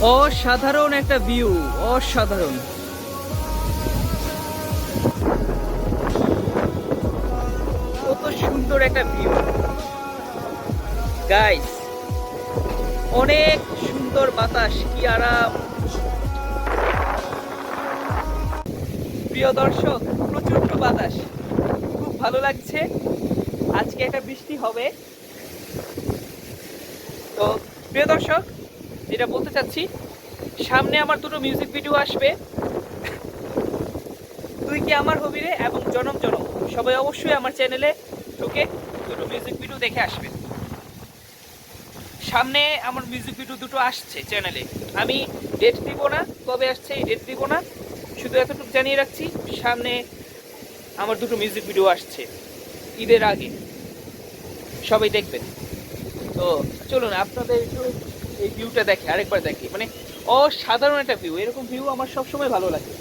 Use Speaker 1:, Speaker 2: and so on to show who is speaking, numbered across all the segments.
Speaker 1: অসাধারণ একটা ভিউ অসাধারণ। কত সুন্দর একটা ভিউ গাইস অনেক সুন্দর বাতাস, কি আরাম। প্রিয় দর্শক, প্রচণ্ড বাতাস। খুব ভালো লাগছে। আজকে একটা বৃষ্টি হবে। তো, প্রিয় দর্শক যেটা বলতে চাচ্ছি, সামনে আমার দুটো মিউজিক ভিডিও আসবে। তুই কি আমার হবি রে এবং জনম জনম। সবাই অবশ্যই আমার চ্যানেলে ঢুকে দুটো মিউজিক ভিডিও দেখে আসবে। সামনে আমার মিউজিক ভিডিও দুটো আসছে চ্যানেলে আমি ডেট দিব না, কবে আসছে এই ডেট দিব না। শুধু এতটুকু জানিয়ে রাখছি, সামনে আমার দুটো মিউজিক ভিডিও আসছে, ঈদের আগে। সবাই দেখবেন। তো চলুন, আপনাদের একটু এই ভিউটা দেখে, আরেকবার দেখে। মানে অসাধারণ একটা ভিউ এরকম ভিউ আমার সবসময় ভালো লাগে।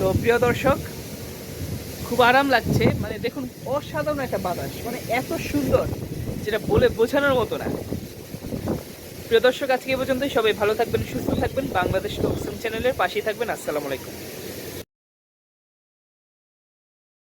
Speaker 1: তো প্রিয় দর্শক, খুব আরাম লাগছে। মানে দেখুন, অসাধারণ একটা বাতাস। মানে এত সুন্দর, যেটা বলে বোঝানোর মতো না। প্রিয় দর্শক, আজকে এ পর্যন্তই। সবাই ভালো থাকবেন, সুস্থ থাকবেন। বাংলাদেশ টকসিং চ্যানেলের পাশেই থাকবেন। আসসালামু আলাইকুম।